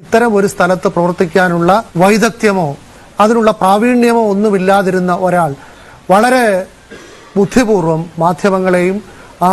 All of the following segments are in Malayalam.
ഇത്തരം ഒരു സ്ഥലത്ത് പ്രവർത്തിക്കാനുള്ള വൈദഗ്ധ്യമോ അതിനുള്ള പ്രാവീണ്യമോ ഒന്നുമില്ലാതിരുന്ന ഒരാൾ വളരെ ബുദ്ധിപൂർവം മാധ്യമങ്ങളെയും ആ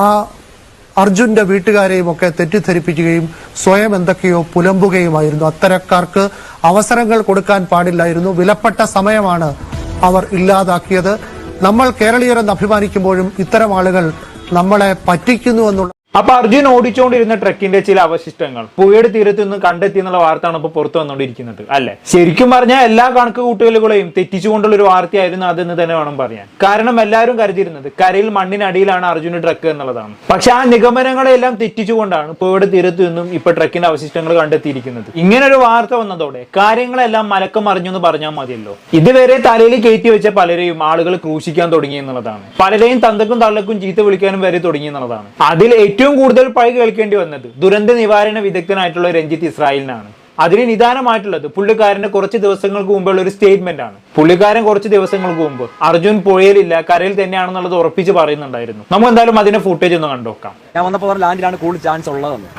അർജുന്റെ വീട്ടുകാരെയും ഒക്കെ തെറ്റിദ്ധരിപ്പിക്കുകയും സ്വയം എന്തൊക്കെയോ പുലമ്പുകയുമായിരുന്നു. അത്തരക്കാർക്ക് അവസരങ്ങൾ കൊടുക്കാൻ പാടില്ലായിരുന്നു. വിലപ്പെട്ട സമയമാണ് അവർ ഇല്ലാതാക്കിയത്. നമ്മൾ കേരളീയരെന്ന് അഭിമാനിക്കുമ്പോഴും ഇത്തരം ആളുകൾ നമ്മളെ പറ്റിക്കുന്നു എന്നുള്ള അപ്പൊ അർജുൻ ഓടിച്ചുകൊണ്ടിരുന്ന ട്രക്കിന്റെ ചില അവശിഷ്ടങ്ങൾ. പുഴയുടെ തീരത്ത് നിന്ന് കണ്ടെത്തി എന്നുള്ള വാർത്തയാണ് ഇപ്പൊ പുറത്തു വന്നുകൊണ്ടിരിക്കുന്നത് അല്ലെ? ശരിക്കും പറഞ്ഞാൽ എല്ലാ കണക്ക് കൂട്ടുകളുകളെയും തെറ്റിച്ചുകൊണ്ടുള്ള ഒരു വാർത്തയായിരുന്നു അതെന്ന് തന്നെ വേണം പറയാൻ. കാരണം എല്ലാവരും കരുതിയിരുന്നത് കരയിൽ മണ്ണിനടിയിലാണ് അർജുന ട്രക്ക് എന്നുള്ളതാണ്. പക്ഷെ ആ നിഗമനങ്ങളെല്ലാം തെറ്റിച്ചുകൊണ്ടാണ് പുഴയുടെ തീരത്ത് നിന്നും ഇപ്പൊ ട്രക്കിന്റെ അവശിഷ്ടങ്ങൾ കണ്ടെത്തിയിരിക്കുന്നത്. ഇങ്ങനെ ഒരു വാർത്ത വന്നതോടെ കാര്യങ്ങളെല്ലാം മലക്കം മറിഞ്ഞു എന്ന് പറഞ്ഞാൽ മതിയല്ലോ. ഇതുവരെ തലയിൽ കയറ്റി വെച്ച പലരെയും ആളുകൾ ക്രൂശിക്കാൻ തുടങ്ങി എന്നുള്ളതാണ്. പലരെയും തന്തക്കും തള്ളക്കും ചീത്ത വിളിക്കാനും വരെ തുടങ്ങി എന്നുള്ളതാണ്. അതിൽ ഏറ്റവും കൂടുതൽ പഴി കേൾക്കേണ്ടി വന്നത് ദുരന്ത നിവാരണ വിദഗ്ധനായിട്ടുള്ള രഞ്ജിത്ത് ഇസ്രായേലിനാണ്. അതിന് നിദാനമായിട്ടുള്ളത് പുള്ളിക്കാരന്റെ കുറച്ച് ദിവസങ്ങൾക്ക് മുമ്പുള്ള ഒരു സ്റ്റേറ്റ്മെന്റ് ആണ്. പുള്ളിക്കാരൻ കുറച്ച് ദിവസങ്ങൾക്ക് മുമ്പ് അർജുൻ പുഴയിലില്ല കരയിൽ തന്നെയാണെന്നുള്ളത് ഉറപ്പിച്ച് പറയുന്നുണ്ടായിരുന്നു. നമുക്ക് എന്തായാലും അതിന്റെ ഫുട്ടേജ് ഒന്ന് കണ്ടുനോക്കാം. ഞാൻ വന്നപ്പോൾ ലാൻഡിലാണ് കൂടുതൽ ചാൻസ് ഉള്ളതെന്ന്.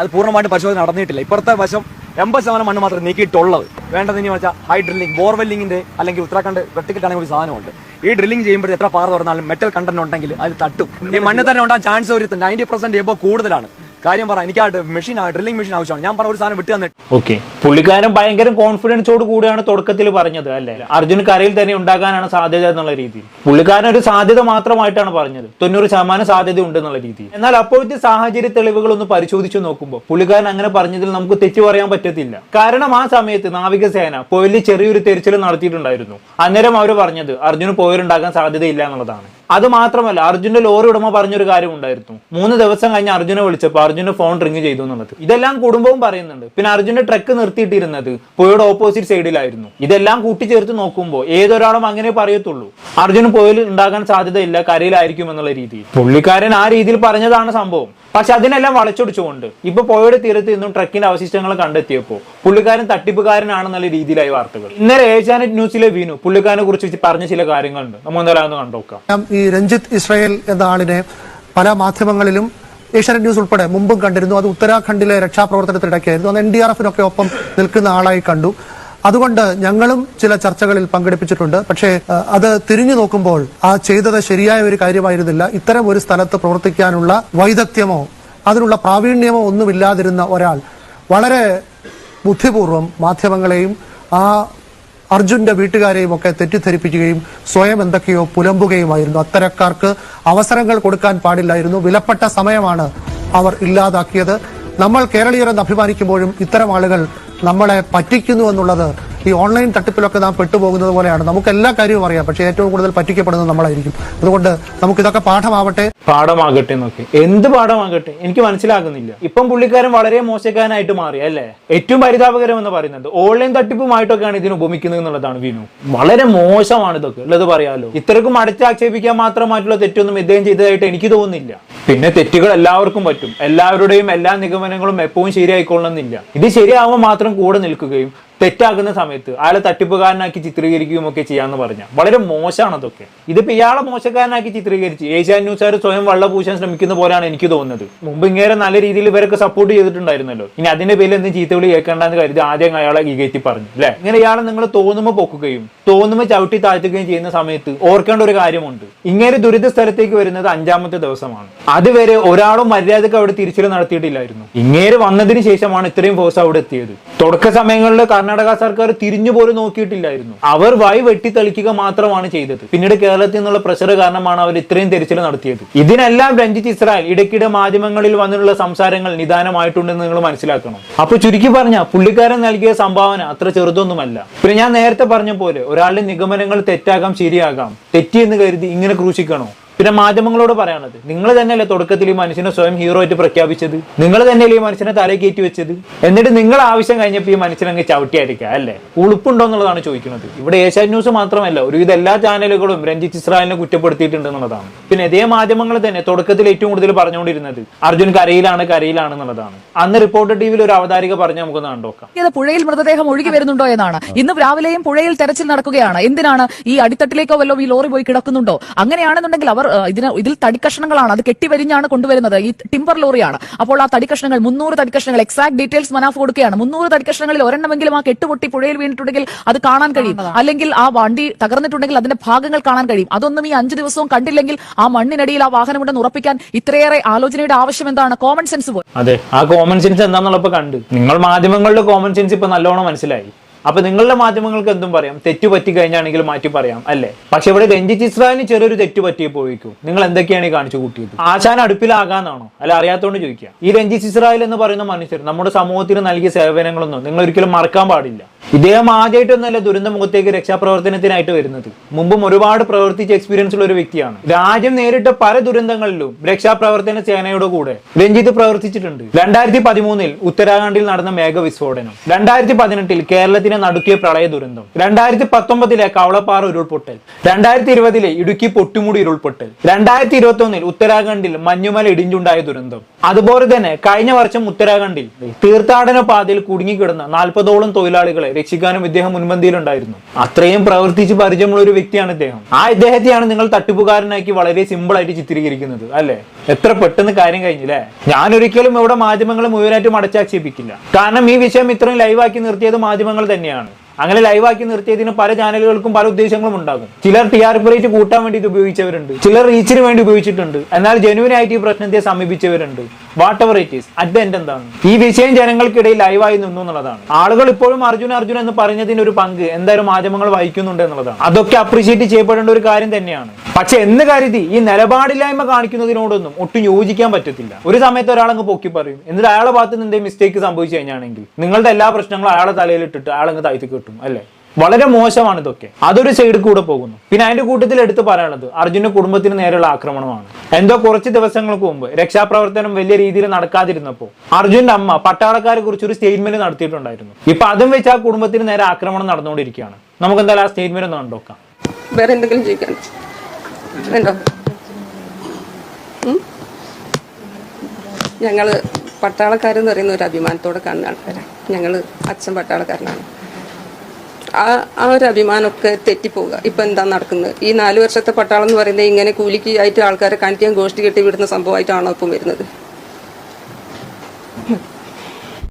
അത് പൂർണമായിട്ട് പരിശോധന നടന്നിട്ടില്ല. ഇപ്പുറത്തെ വശം എൺപത് ശതമാനം മണ്ണ് മാത്രമേ നീക്കിയിട്ടുള്ളത്. വേണ്ടതെന്ന് വെച്ചാൽ ഹൈ ഡ്രില്ലിംഗ് ബോർവെല്ലിങ്ങിന്റെ അല്ലെങ്കിൽ ഉത്തരാഖണ്ഡ് വെട്ടിക്കിട്ടാണെങ്കിൽ ഒരു സാധനമുണ്ട്. ഈ ഡ്രില്ലിംഗ് ചെയ്യുമ്പോൾ എത്ര പാറ തുറന്നാലും മെറ്റൽ കണ്ടന്റ് ഉണ്ടെങ്കിൽ അത് തട്ടും. ഈ മണ്ണ് തന്നെ ഉണ്ടാകാൻ ചാൻസ് ഒരു നയന്റി പെർസെന്റ് എബോ കൂടുതലാണ്. കാര്യം പറ എനിക്ക് മെഷീൻ ഡ്രില്ലിംഗ് മെഷീൻ ആവശ്യമാണ്. ഞാൻ പറഞ്ഞ ഒരു സാധനം വിട്ടു തന്നിട്ട്. ഓക്കെ പുള്ളിക്കാരൻ ഭയങ്കര കോൺഫിഡൻസോട് കൂടിയാണ് തുടക്കത്തിൽ പറഞ്ഞത് അല്ലെ? അർജുൻ കരയിൽ തന്നെ ഉണ്ടാകാനാണ് സാധ്യത എന്നുള്ള രീതിയിൽ. പുള്ളിക്കാരൻ ഒരു സാധ്യത മാത്രമായിട്ടാണ് പറഞ്ഞത്. തൊണ്ണൂറ് ശതമാനം സാധ്യത ഉണ്ട് എന്നുള്ള രീതിയിൽ. എന്നാൽ അപ്പോഴത്തെ സാഹചര്യ തെളിവുകൾ ഒന്ന് പരിശോധിച്ചു നോക്കുമ്പോൾ പുള്ളിക്കാരൻ അങ്ങനെ പറഞ്ഞതിൽ നമുക്ക് തെറ്റു പറയാൻ പറ്റത്തില്ല. കാരണം ആ സമയത്ത് നാവികസേന പോയിൽ ചെറിയൊരു തെരച്ചിൽ നടത്തിയിട്ടുണ്ടായിരുന്നു. അന്നേരം അവർ പറഞ്ഞത് അർജുന് പോയിലുണ്ടാകാൻ സാധ്യതയില്ല എന്നുള്ളതാണ്. അത് മാത്രമല്ല അർജുന്റെ ലോറി ഉടമ പറഞ്ഞൊരു കാര്യം ഉണ്ടായിരുന്നു. മൂന്ന് ദിവസം കഴിഞ്ഞ് അർജുനെ വിളിച്ചപ്പോൾ അർജുന്റെ ഫോൺ റിങ് ചെയ്തു എന്നുള്ളത്. ഇതെല്ലാം കുടുംബവും പറയുന്നുണ്ട്. പിന്നെ അർജുന്റെ ട്രക്ക് നിർത്തിയിട്ടിരുന്നത് പുഴയുടെ ഓപ്പോസിറ്റ് സൈഡിലായിരുന്നു ഇതെല്ലാം കൂട്ടിച്ചേർത്ത് നോക്കുമ്പോൾ ഏതൊരാളും അങ്ങനെ പറയത്തുള്ളൂ. അർജുന പുഴയിൽ ഉണ്ടാകാൻ സാധ്യതയില്ല കരയിലായിരിക്കും എന്നുള്ള രീതിയിൽ. പുള്ളിക്കാരൻ ആ രീതിയിൽ പറഞ്ഞതാണ് സംഭവം. പക്ഷെ അതിനെല്ലാം വളച്ചൊടിച്ചുകൊണ്ട് ഇപ്പൊ പുഴയുടെ തീരത്ത് നിന്നും ട്രക്കിന്റെ അവശിഷ്ടങ്ങൾ കണ്ടെത്തിയപ്പോൾ പുള്ളിക്കാരൻ തട്ടിപ്പുകാരനാണെന്നുള്ള രീതിയിലായി വാർത്തകൾ. ഇന്നലെ ഏഷ്യാനെറ്റ് ന്യൂസിലെ വീണു. പുള്ളിക്കാരനെ കുറിച്ച് പറഞ്ഞ ചില കാര്യങ്ങളുണ്ട്. നമ്മൾ എന്തായാലും കണ്ടോക്കാം ഈ രഞ്ജിത്ത് ഇസ്രയേൽ എന്ന ആളിനെ പല മാധ്യമങ്ങളിലും ഏഷ്യാനെറ്റ് ന്യൂസ് ഉൾപ്പെടെ മുമ്പും കണ്ടിരുന്നു. അത് ഉത്തരാഖണ്ഡിലെ രക്ഷാപ്രവർത്തനത്തിനിടയ്ക്കായിരുന്നു. അത് എൻ ഡി ആർ എഫിനൊക്കെ ഒപ്പം നിൽക്കുന്ന ആളായി കണ്ടു. അതുകൊണ്ട് ഞങ്ങളും ചില ചർച്ചകളിൽ പങ്കെടുപ്പിച്ചിട്ടുണ്ട്. പക്ഷേ അത് തിരിഞ്ഞു നോക്കുമ്പോൾ ആ ചെയ്തത് ശരിയായ ഒരു കാര്യമായിരുന്നില്ല. ഇത്തരം ഒരു സ്ഥലത്ത് പ്രവർത്തിക്കാനുള്ള വൈദഗ്ധ്യമോ അതിനുള്ള പ്രാവീണ്യമോ ഒന്നുമില്ലാതിരുന്ന ഒരാൾ വളരെ ബുദ്ധിപൂർവം മാധ്യമങ്ങളെയും ആ അർജുന്റെ വീട്ടുകാരെയും ഒക്കെ തെറ്റിദ്ധരിപ്പിക്കുകയും സ്വയം എന്തൊക്കെയോ പുലമ്പുകയുമായിരുന്നു. അത്തരക്കാർക്ക് അവസരങ്ങൾ കൊടുക്കാൻ പാടില്ലായിരുന്നു. വിലപ്പെട്ട സമയമാണ് അവർ ഇല്ലാതാക്കിയത്. നമ്മൾ കേരളീയരെന്ന് അഭിമാനിക്കുമ്പോഴും ഇത്തരം ആളുകൾ നമ്മളെ പറ്റിക്കുന്നു എന്നുള്ളത് ഈ ഓൺലൈൻ തട്ടിപ്പിലൊക്കെ നാം പെട്ടുപോകുന്നത് പോലെയാണ്. നമുക്ക് എല്ലാ കാര്യവും അറിയാം. പക്ഷേ ഏറ്റവും കൂടുതൽ പറ്റിക്കപ്പെടുന്നത് നമ്മളായിരിക്കും. അതുകൊണ്ട് നമുക്ക് ഇതൊക്കെ പാഠമാവട്ടെ. പാഠമാകട്ടെ നോക്കി എന്ത് പാഠമാകട്ടെ? എനിക്ക് മനസ്സിലാകുന്നില്ല. ഇപ്പം പുള്ളിക്കാരൻ വളരെ മോശക്കാരനായിട്ട് മാറി അല്ലേ? ഏറ്റവും പരിതാപകരം എന്ന് പറയുന്നത് ഓൺലൈൻ തട്ടിപ്പുമായിട്ടൊക്കെയാണ് ഇതിന് ഉപമിക്കുന്നത് എന്നുള്ളതാണ് വിനു. വളരെ മോശമാണ് ഇതൊക്കെ. ഉള്ളത് പറയാലോ? ഇത്രക്കും അടച്ചാക്ഷേപിക്കാൻ മാത്രമായിട്ടുള്ള തെറ്റൊന്നും ഇദ്ദേഹം ചെയ്തതായിട്ട് എനിക്ക് തോന്നുന്നില്ല. പിന്നെ തെറ്റുകൾ എല്ലാവർക്കും പറ്റും. എല്ലാവരുടെയും എല്ലാ നിഗമനങ്ങളും എപ്പോഴും ശരിയായിക്കൊള്ളണമെന്നില്ല. ഇത് ശരിയാവുമ്പോൾ മാത്രം കൂടെ നിൽക്കുകയും തെറ്റാകുന്ന സമയത്ത് അയാളെ തട്ടിപ്പുകാരനാക്കി ചിത്രീകരിക്കുകയും ഒക്കെ ചെയ്യാന്ന് പറഞ്ഞ. വളരെ മോശമാണ് അതൊക്കെ. ഇതിപ്പോ ഇയാളെ മോശക്കാരനാക്കി ചിത്രീകരിച്ച് ഏഷ്യാൻ ന്യൂസുകാർ സ്വയം വള്ള പൂശാൻ ശ്രമിക്കുന്ന പോലെയാണ് എനിക്ക് തോന്നുന്നത്. മുമ്പ് ഇങ്ങനെ നല്ല രീതിയിൽ ഇവരൊക്കെ സപ്പോർട്ട് ചെയ്തിട്ടുണ്ടായിരുന്നല്ലോ. ഇനി അതിന്റെ പേരിൽ എന്തും ചീത്തവിളി കേൾക്കേണ്ടെന്ന് കരുതി ആദ്യം അയാളെ ഇകയറ്റി പറഞ്ഞു അല്ലെ ഇങ്ങനെ ഇയാളെ നിങ്ങൾ തോന്നുമ്പോൾ പൊക്കുകയും തോന്നുമ്പോൾ ചവിട്ടി താഴ്ത്തുകയും ചെയ്യുന്ന സമയത്ത് ഓർക്കേണ്ട ഒരു കാര്യമുണ്ട്. ഇങ്ങനെ ദുരിത സ്ഥലത്തേക്ക് വരുന്നത് അഞ്ചാമത്തെ ദിവസമാണ്. അതുവരെ ഒരാളും മര്യാദയ്ക്ക് അവിടെ തിരിച്ചിൽ നടത്തിയിട്ടില്ലായിരുന്നു. ഇങ്ങേര് വന്നതിന് ശേഷമാണ് ഇത്രയും ഫോഴ്സ് അവിടെ എത്തിയത്. തുടക്ക സമയങ്ങളിൽ കർണാടക സർക്കാർ തിരിഞ്ഞു പോലും നോക്കിയിട്ടില്ലായിരുന്നു. അവർ വായി വെട്ടിത്തെളിക്കുക മാത്രമാണ് ചെയ്തത്. പിന്നീട് കേരളത്തിൽ നിന്നുള്ള പ്രഷർ കാരണമാണ് അവർ ഇത്രയും തിരച്ചിൽ നടത്തിയത്. ഇതിനെല്ലാം രഞ്ജിത്ത് ഇസ്രായേൽ ഇടയ്ക്കിടെ മാധ്യമങ്ങളിൽ വന്നിട്ടുള്ള സംസാരങ്ങൾ നിദാനമായിട്ടുണ്ടെന്ന് നിങ്ങൾ മനസ്സിലാക്കണം. അപ്പൊ ചുരുക്കി പറഞ്ഞ പുള്ളിക്കാരൻ നൽകിയ സംഭാവന അത്ര ചെറുതൊന്നുമല്ല. പിന്നെ ഞാൻ നേരത്തെ പറഞ്ഞ പോലെ ഒരാളുടെ നിഗമനങ്ങൾ തെറ്റാകാം ശരിയാകാം. തെറ്റി എന്ന് കരുതി ഇങ്ങനെ ക്രൂശിക്കണോ? പിന്നെ മാധ്യമങ്ങളോട് പറയാനുള്ളത് നിങ്ങൾ തന്നെയല്ലേ തുടക്കത്തിൽ ഈ മനുഷ്യനെ സ്വയം ഹീറോ ആയിട്ട് പ്രഖ്യാപിച്ചത്? നിങ്ങൾ തന്നെയല്ലേ ഈ മനുഷ്യനെ തല കയറ്റി വെച്ചത്? എന്നിട്ട് നിങ്ങൾ ആവശ്യം കഴിഞ്ഞപ്പോൾ ഈ മനുഷ്യനെ അങ്ങ് ചവിട്ടിയായിരിക്കുക അല്ലേ? ഉളുപ്പുണ്ടോ എന്നുള്ളതാണ് ചോദിക്കുന്നത്. ഇവിടെ ഏഷ്യാൻ ന്യൂസ് മാത്രമല്ല ഒരുവിധ എല്ലാ ചാനലുകളും രഞ്ജിത്ത് ഇസ്രായേലിനെ കുറ്റപ്പെടുത്തിയിട്ടുണ്ട് എന്നുള്ളതാണ്. പിന്നെ ഇതേ മാധ്യമങ്ങൾ തന്നെ തുടക്കത്തിൽ ഏറ്റവും കൂടുതൽ പറഞ്ഞുകൊണ്ടിരുന്നത് അർജുൻ കരയിലാണ് കരയിലാണ് എന്നുള്ളതാണ്. അന്ന് റിപ്പോർട്ടർ ടിവിയിൽ ഒരു അവതാരിക പറഞ്ഞ് നമുക്കൊന്ന് കണ്ടോക്കാം പുഴയിൽ മൃതദേഹം ഒഴുകി വരുന്നുണ്ടോ എന്നാണ്. ഇന്ന് രാവിലെയും പുഴയിൽ തെരച്ചിൽ നടക്കുകയാണ്. എന്തിനാണ് ഈ അടിത്തട്ടിലേക്കോ വല്ലോ ഈ ലോറി പോയി കിടക്കുന്നുണ്ടോ? അങ്ങനെയാണെന്നുണ്ടെങ്കിൽ അവർ ഇതിന് ഇതിൽ തടിക്കഷ്ണങ്ങളാണ്. അത് കെട്ടിവരിഞ്ഞാണ് കൊണ്ടുവരുന്നത്. ഈ ടിമ്പർ ലോറിയാണ്. അപ്പോൾ ആ തടിക്കഷ്ണങ്ങൾ മുന്നൂറ് തടിക്കഷ്ണങ്ങൾ എക്സാക്ട് ഡീറ്റെയിൽസ് മനാഫ് കൊടുക്കുകയാണ്. മുന്നൂറ് തടിക്കഷ്ണങ്ങളിൽ ഒരെണ്ണമെങ്കിലും ആ കെട്ടുപൊട്ടി പുഴയിൽ വീണിട്ടുണ്ടെങ്കിൽ അത് കാണാൻ കഴിയും. അല്ലെങ്കിൽ ആ വണ്ടി തകർന്നിട്ടുണ്ടെങ്കിൽ അതിന്റെ ഭാഗങ്ങൾ കാണാൻ കഴിയും. അതൊന്നും ഈ അഞ്ചു ദിവസവും കണ്ടില്ലെങ്കിൽ ആ മണ്ണിനടിയിൽ ആ വാഹനമുണ്ടെന്ന് ഉറപ്പിക്കാൻ ഇത്രയേറെ ആലോചനയുടെ ആവശ്യം എന്താണ്? കോമൺ സെൻസ് പോയി അതെ. ആ കോമൺ സെൻസ് എന്താണെന്നുള്ളപ്പോ കണ്ട്. നിങ്ങൾ മാധ്യമങ്ങളുടെ കോമൺ സെൻസ് ഇപ്പൊ നല്ലോണം മനസ്സിലായി. അപ്പൊ നിങ്ങളുടെ മാധ്യമങ്ങൾക്ക് എന്തും പറയാം? തെറ്റ് പറ്റി കഴിഞ്ഞാണെങ്കിൽ മാറ്റി പറയാം അല്ലേ? പക്ഷെ ഇവിടെ രഞ്ജിത്ത് ഇസ്രായേലിന് ചെറിയൊരു തെറ്റ് പറ്റിയപ്പോഴേക്കും നിങ്ങൾ എന്തൊക്കെയാണ് ഈ കാണിച്ചു കൂട്ടിയത്? ആശാൻ അടുപ്പിലാകാന്നാണോ? അല്ല അറിയാത്തോണ്ട് ചോദിക്കുക. ഈ രഞ്ജിത്ത് ഇസ്രായേൽ എന്ന് പറയുന്ന മനുഷ്യർ നമ്മുടെ സമൂഹത്തിന് നൽകിയ സേവനങ്ങളൊന്നും നിങ്ങൾ ഒരിക്കലും മറക്കാൻ പാടില്ല. ഇദ്ദേഹം ആദ്യമായിട്ടൊന്നല്ല ദുരന്ത മുഖത്തേക്ക് രക്ഷാപ്രവർത്തനത്തിനായിട്ട് വരുന്നത്. മുമ്പും ഒരുപാട് പ്രവർത്തിച്ച എക്സ്പീരിയൻസ് ഉള്ള ഒരു വ്യക്തിയാണ്. രാജ്യം നേരിട്ട പല ദുരന്തങ്ങളിലും രക്ഷാപ്രവർത്തന സേനയുടെ കൂടെ രഞ്ജിത്ത് പ്രവർത്തിച്ചിട്ടുണ്ട്. രണ്ടായിരത്തി പതിമൂന്നിൽ ഉത്തരാഖണ്ഡിൽ നടന്ന മേഘവിസ്ഫോടനം. രണ്ടായിരത്തി പതിനെട്ടിൽ കേരളത്തിനെ നടുക്കിയ പ്രളയ ദുരന്തം. രണ്ടായിരത്തി പത്തൊമ്പതിലെ കവളപ്പാറ ഉരുൾപൊട്ടൽ. രണ്ടായിരത്തി ഇരുപതിലെ ഇടുക്കി പൊട്ടുമുടി ഉരുൾപൊട്ടൽ. രണ്ടായിരത്തി ഇരുപത്തി ഒന്നിൽ ഉത്തരാഖണ്ഡിൽ മഞ്ഞുമല ഇടിഞ്ഞുണ്ടായ ദുരന്തം. അതുപോലെ തന്നെ കഴിഞ്ഞ വർഷം ഉത്തരാഖണ്ഡിൽ തീർത്ഥാടന പാതയിൽ കുടുങ്ങിക്കിടന്ന നാൽപ്പതോളം തൊഴിലാളികളെ രക്ഷിക്കാനും ഇദ്ദേഹം മുൻപന്തിയിലുണ്ടായിരുന്നു. അത്രയും പ്രവർത്തിച്ച് പരിചയമുള്ള ഒരു വ്യക്തിയാണ് ഇദ്ദേഹം. ആ ഇദ്ദേഹത്തെയാണ് നിങ്ങൾ തട്ടിപ്പുകാരനാക്കി വളരെ സിമ്പിൾ ആയിട്ട് ചിത്രീകരിക്കുന്നത് അല്ലെ? എത്ര പെട്ടെന്ന് കാര്യം കഴിഞ്ഞില്ലേ ഞാൻ ഒരിക്കലും ഇവിടെ മാധ്യമങ്ങളെ മുഴുവനായിട്ടും അടച്ചാക്ഷേപിക്കില്ല. കാരണം ഈ വിഷയം ഇത്രയും ലൈവാക്കി നിർത്തിയത് മാധ്യമങ്ങൾ തന്നെയാണ്. അങ്ങനെ ലൈവാക്കി നിർത്തിയതിന് പല ചാനലുകൾക്കും പല ഉദ്ദേശങ്ങളും ഉണ്ടാകും. ചിലർ ടി ആർ പി റേറ്റ് കൂട്ടാൻ വേണ്ടി ഇത് ഉപയോഗിച്ചവരുണ്ട്. ചിലർ റീച്ചിന് വേണ്ടി ഉപയോഗിച്ചിട്ടുണ്ട്. എന്നാൽ ജനുവിനായിട്ട് ഈ പ്രശ്നത്തെ സമീപിച്ചവരുണ്ട്. Whatever it is at the end എന്താണ്? ഈ വിഷയം ജനങ്ങൾക്കിടയിൽ ലൈവായി നിന്നു എന്നുള്ളതാണ്. ആളുകൾ ഇപ്പോഴും അർജുന അർജുന എന്ന് പറഞ്ഞതിന് ഒരു പങ്ക് എന്തായാലും മാധ്യമങ്ങൾ വഹിക്കുന്നുണ്ട് എന്നുള്ളതാണ്. അതൊക്കെ അപ്രീഷിയേറ്റ് ചെയ്യപ്പെടേണ്ട ഒരു കാര്യം തന്നെയാണ്. പക്ഷെ എന്ന് കരുതി ഈ നിലപാടില്ലായ്മ കാണിക്കുന്നതിനോടൊന്നും ഒട്ടും യോജിക്കാൻ പറ്റത്തില്ല. ഒരു സമയത്ത് ഒരാളങ്ങ് പൊക്കി പറയും എന്നിട്ട് അയാളെ ഭാഗത്ത് നിന്ന് എന്തെങ്കിലും മിസ്റ്റേക്ക് സംഭവിച്ചു കഴിഞ്ഞാണെങ്കിൽ? നിങ്ങളുടെ എല്ലാ പ്രശ്നങ്ങളും അയാളെ തലയിലിട്ടിട്ട് അയാളങ്ങ് താഴ്ത്തി കിട്ടും അല്ലേ? വളരെ മോശമാണ് ഇതൊക്കെ. അതൊരു സൈഡ് കൂടെ പോകുന്നു. പിന്നെ അതിന്റെ കൂട്ടത്തിൽ എടുത്തു പറയാനുള്ളത് അർജുന്റെ കുടുംബത്തിന് നേരെയുള്ള ആക്രമണമാണ്. എന്തോ കുറച്ച് ദിവസങ്ങൾക്ക് മുമ്പ് രക്ഷാപ്രവർത്തനം വലിയ രീതിയിൽ നടക്കാതിരുന്നപ്പോൾ അർജുന്റെ അമ്മ പട്ടാളക്കാരെ കുറിച്ച് ഒരു സ്റ്റേറ്റ്മെന്റ് നടത്തിയിട്ടുണ്ടായിരുന്നു. ഇപ്പൊ അതും വെച്ച് ആ കുടുംബത്തിന് നേരെ ആക്രമണം നടന്നുകൊണ്ടിരിക്കുകയാണ്. നമുക്ക് എന്തായാലും ആ സ്റ്റേറ്റ്മെന്റ് ഒന്ന് കണ്ടോക്കാം. വേറെ എന്തെങ്കിലും ചോദിക്കാൻ? ഞങ്ങൾ പട്ടാളക്കാരെന്ന് പറയുന്ന ഒരു അഭിമാനത്തോടെ കാണുന്ന ആൾക്കാരാണ് ഞങ്ങൾ അച്ഛൻ പട്ടാളക്കാരനാണ്. ആ ആ ഒരു അഭിമാനമൊക്കെ തെറ്റിപ്പോവുക. ഇപ്പം എന്താ നടക്കുന്നത്? ഈ നാല് വർഷത്തെ പട്ടാളം എന്ന് പറയുന്നത് ഇങ്ങനെ കൂലിക്ക് ആയിട്ട് ആൾക്കാരെ കാണിക്കാൻ ഗോഷ്ടി കെട്ടി വിടുന്ന സംഭവമായിട്ടാണോ ഇപ്പം വരുന്നത്?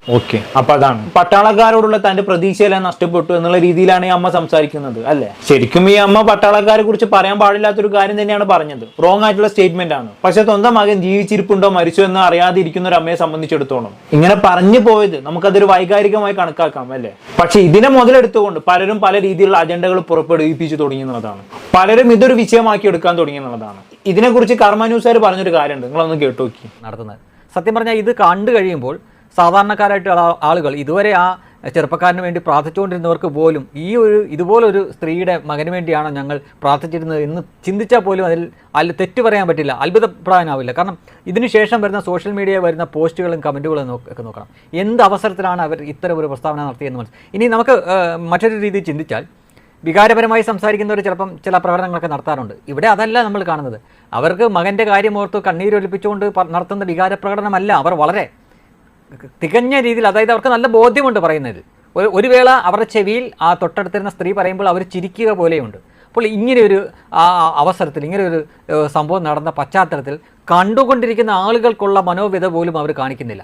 ഓക്കെ. അപ്പൊ അതാണ്. പട്ടാളക്കാരോടുള്ള തന്റെ പ്രതീക്ഷയെല്ലാം നഷ്ടപ്പെട്ടു എന്നുള്ള രീതിയിലാണ് ഈ അമ്മ സംസാരിക്കുന്നത് അല്ലെ? ശരിക്കും ഈ അമ്മ പട്ടാളക്കാരെ കുറിച്ച് പറയാൻ പാടില്ലാത്തൊരു കാര്യം തന്നെയാണ് പറഞ്ഞത്. റോങ് ആയിട്ടുള്ള സ്റ്റേറ്റ്മെന്റ് ആണ്. പക്ഷെ സ്വന്തം മകൻ ജീവിച്ചിരിപ്പുണ്ടോ മരിച്ചോ എന്ന് അറിയാതിരിക്കുന്ന ഒരു അമ്മയെ സംബന്ധിച്ചിടത്തോളം. ഇങ്ങനെ പറഞ്ഞു പോയത് നമുക്കതൊരു വൈകാരികമായി കണക്കാക്കാം അല്ലെ? പക്ഷെ ഇതിനെ മുതലെടുത്തുകൊണ്ട് പലരും പല രീതിയിലുള്ള അജണ്ടകൾ പുറപ്പെടുവിപ്പിച്ചു തുടങ്ങി എന്നുള്ളതാണ്. പലരും ഇതൊരു വിഷയമാക്കി എടുക്കാൻ തുടങ്ങി എന്നുള്ളതാണ്. ഇതിനെക്കുറിച്ച് കർമ്മ ന്യൂസുകാർ പറഞ്ഞൊരു കാര്യമുണ്ട്. നിങ്ങളൊന്ന് കേട്ടു നോക്കി. നടത്തുന്നത്. സത്യം പറഞ്ഞാൽ ഇത് കണ്ടു കഴിയുമ്പോൾ സാധാരണക്കാരായിട്ടുള്ള ആളുകൾ ഇതുവരെ ആ ചെറുപ്പക്കാരന് വേണ്ടി പ്രാർത്ഥിച്ചുകൊണ്ടിരുന്നവർക്ക് പോലും ഈ ഒരു ഇതുപോലൊരു സ്ത്രീയുടെ മകന് വേണ്ടിയാണോ ഞങ്ങൾ പ്രാർത്ഥിച്ചിരുന്നത് എന്ന് ചിന്തിച്ചാൽ പോലും അതിൽ അതിൽ തെറ്റ് പറയാൻ പറ്റില്ല അത്ഭുതപ്പെടാനാവില്ല കാരണം ഇതിനുശേഷം വരുന്ന സോഷ്യൽ മീഡിയ വരുന്ന പോസ്റ്റുകളും കമന്റുകളും ഒക്കെ നോക്കണം. എന്ത് അവസരത്തിലാണ് അവർ ഇത്തരം ഒരു പ്രസ്താവന നടത്തിയെന്ന് മനസ്സിലായി ഇനി നമുക്ക് മറ്റൊരു രീതിയിൽ ചിന്തിച്ചാൽ വികാരപരമായി സംസാരിക്കുന്നവർ ചിലപ്പം ചില പ്രകടനങ്ങളൊക്കെ നടത്താറുണ്ട്. ഇവിടെ അതല്ല നമ്മൾ കാണുന്നത്. അവർക്ക് മകന്റെ കാര്യം ഓർത്ത് കണ്ണീരൊലിപ്പിച്ചുകൊണ്ട് നടത്തുന്ന വികാര പ്രകടനമല്ല അവർ വളരെ തികഞ്ഞ രീതിയിൽ അതായത് അവർക്ക് നല്ല ബോധ്യമുണ്ട് പറയുന്നത് ഒരു വേള അവരുടെ ചെവിയിൽ ആ തൊട്ടടുത്തിരുന്ന സ്ത്രീ പറയുമ്പോൾ അവർ ചിരിക്കുക പോലെയുണ്ട്. അപ്പോൾ ഇങ്ങനെയൊരു അവസരത്തിൽ ഇങ്ങനെയൊരു സംഭവം നടന്ന പശ്ചാത്തലത്തിൽ കണ്ടുകൊണ്ടിരിക്കുന്ന ആളുകൾക്കുള്ള മനോവ്യത പോലും അവർ കാണിക്കുന്നില്ല.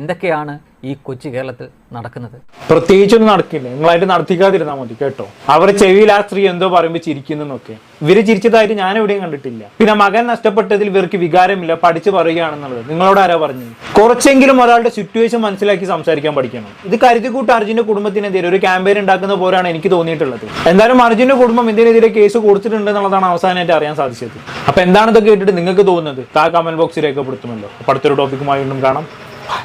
എന്തൊക്കെയാണ് ഈ കൊച്ചു കേരളത്തിൽ നടക്കുന്നത്? പ്രത്യേകിച്ചൊന്നും നടക്കില്ല. നിങ്ങളായിട്ട് നടത്തിക്കാതിരുന്നാൽ മതി കേട്ടോ. അവരുടെ ചെവിയിൽ ആ സ്ത്രീ എന്തോ പറയുമ്പോൾ ചിരിക്കുന്നൊക്കെ ഇവർ ചിരിച്ചതായിട്ട് ഞാൻ എവിടെയും കണ്ടിട്ടില്ല. പിന്നെ മകൻ നഷ്ടപ്പെട്ടതിൽ ഇവർക്ക് വികാരമില്ല പഠിച്ചു പറയുകയാണെന്നുള്ളത്. നിങ്ങളോട് ആരാ പറഞ്ഞത്? കുറച്ചെങ്കിലും ഒരാളുടെ സിറ്റുവേഷൻ മനസ്സിലാക്കി സംസാരിക്കാൻ പഠിക്കണം. ഇത് കരുതിക്കൂട്ട് അർജുന്റെ കുടുംബത്തിനെതിരെ ഒരു ക്യാമ്പയിൻ ഉണ്ടാക്കുന്ന പോലെയാണ് എനിക്ക് തോന്നിയിട്ടുള്ളത്. എന്തായാലും അർജുന്റെ കുടുംബം ഇതിനെതിരെ കേസ് കൊടുത്തിട്ടുണ്ട് എന്നുള്ളതാണ് അവസാനമായിട്ട് അറിയാൻ സാധിച്ചത്. അപ്പൊ എന്താണ് ഇതൊക്കെ കേട്ടിട്ട് നിങ്ങൾക്ക് തോന്നുന്നത്? താ കമന്റ് ബോക്സിൽ രേഖപ്പെടുത്തുമല്ലോ. അടുത്തൊരു ടോപ്പിക്കുമായി വീണ്ടും കാണാം.